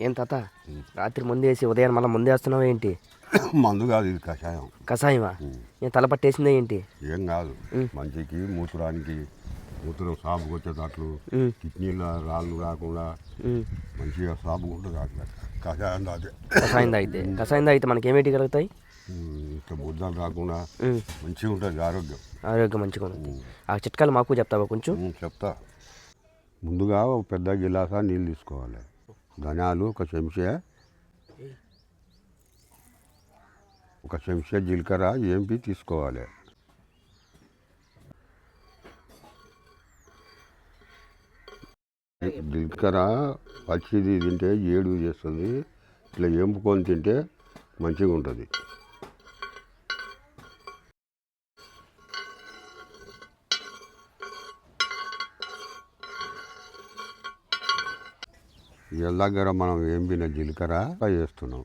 ఏం తాత? రాత్రి ముందు వేసి ఉదయం మళ్ళీ ముందే వేస్తున్నావు ఏంటి? మందు కాదు ఇది కషాయం. కషాయమా? నేను తల పట్టేసిందే ఏంటి? ఏం కాదు. మంచికి మూత్రానికి మూత్రం సాపుకు వచ్చేటట్లు కిడ్నీల రాళ్ళు రాకుండా. మంచిగా సాపుగా ఉంటుంది అట్లా కషాయం తాగితే. కషాయం తాగితే. కషాయం తాగితే మనకి ఏమేటి కలుగుతాయి? ఇంత బుద్ధలు రాకుండా. మంచిగా ఉంటుంది ఆరోగ్యం. ఆరోగ్యం మంచిగా ఉంటుంది. ఆ చిట్కాలు మాకు చెప్తావా కొంచెం? చెప్తా. ముందుగా పెద్ద గిలాసా నీళ్ళు తీసుకోవాలి. ధనియాలు ఒక చెంచా. ఒక చెంచా జీలకర్ర ఏంపి తీసుకోవాలి. జీలకర్ర పచ్చిది తింటే ఏడు చేస్తుంది. ఇట్లా ఏంపుకొని తింటే మంచిగా ఉంటుంది వీళ్ళ దగ్గర మనం ఏంపిన జీలకర్ర? వేస్తున్నాం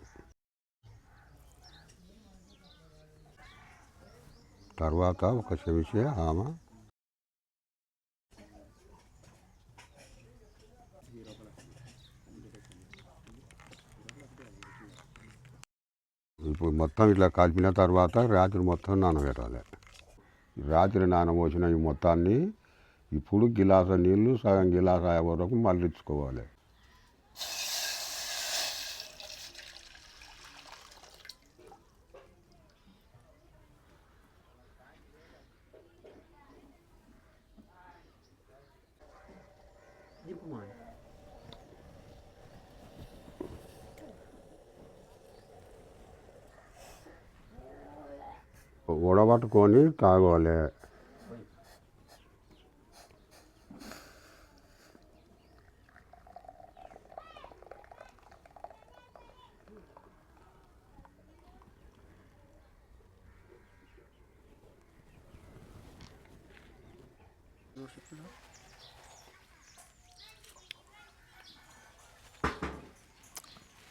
తర్వాత ఒక చెమిషే ఆమె. ఇప్పుడు మొత్తం ఇట్లా కలిపిన తర్వాత రాత్రి మొత్తం నానబెట్టాలి. రాత్రి నానబోసిన ఈ మొత్తాన్ని ఇప్పుడు గిలాస నీళ్ళు సగం గిలాస అయ్యే వరకు మళ్ళించుకోవాలి ఉడబట్టుకొని తాగాలి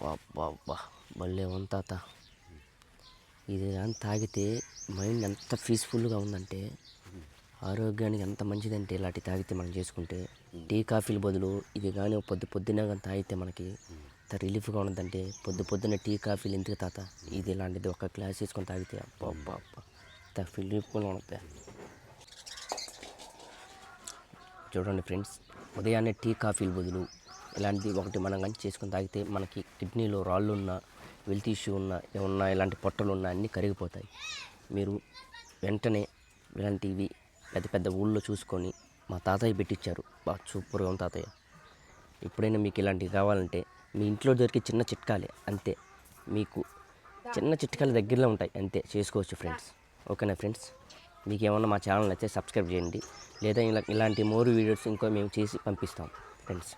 అబ్బా భలే ఉంది తాత. ఇది కానీ తాగితే మైండ్ ఎంత పీస్ఫుల్గా ఉందంటే ఆరోగ్యానికి ఎంత మంచిదంటే ఇలాంటి తాగితే మనం చేసుకుంటే టీ కాఫీల బదులు ఇది కానీ పొద్దు పొద్దున కానీ తాగితే మనకి ఎంత రిలీఫ్గా ఉందంటే పొద్దు పొద్దున్న టీ కాఫీలు ఎందుకు తాత? ఇది ఇలాంటిది ఒక గ్లాస్ వేసుకొని తాగితే అబ్బా అబ్బా అబ్బా. ఎంత రిలీఫ్గా ఉంటుంది చూడండి ఫ్రెండ్స్ ఉదయాన్నే టీ కాఫీల బదులు ఇలాంటిది ఒకటి మనం కానీ చేసుకొని తాగితే మనకి కిడ్నీలో రాళ్ళు ఉన్నా వెల్త్ ఇష్యూ ఉన్నా ఏమన్నా ఇలాంటి పొట్టలు ఉన్నా అన్నీ కరిగిపోతాయి. మీరు వెంటనే ఇలాంటివి పెద్ద పెద్ద ఊళ్ళో చూసుకొని మా తాతయ్య పెట్టించారు బాగా సూపర్గా ఉంది తాతయ్య. ఎప్పుడైనా మీకు ఇలాంటివి కావాలంటే మీ ఇంట్లో దొరికే చిన్న చిట్కాలే అంతే. మీకు చిన్న చిట్కాలు దగ్గరలో ఉంటాయి అంతే. చేసుకోవచ్చు ఫ్రెండ్స్. ఓకేనా ఫ్రెండ్స్? మీకు ఏమన్నా మా ఛానల్ అయితే సబ్స్క్రైబ్ చేయండి. లేదా ఇలా ఇలాంటి మోర్ వీడియోస్ ఇంకో మేము చేసి పంపిస్తాం. ఫ్రెండ్స్.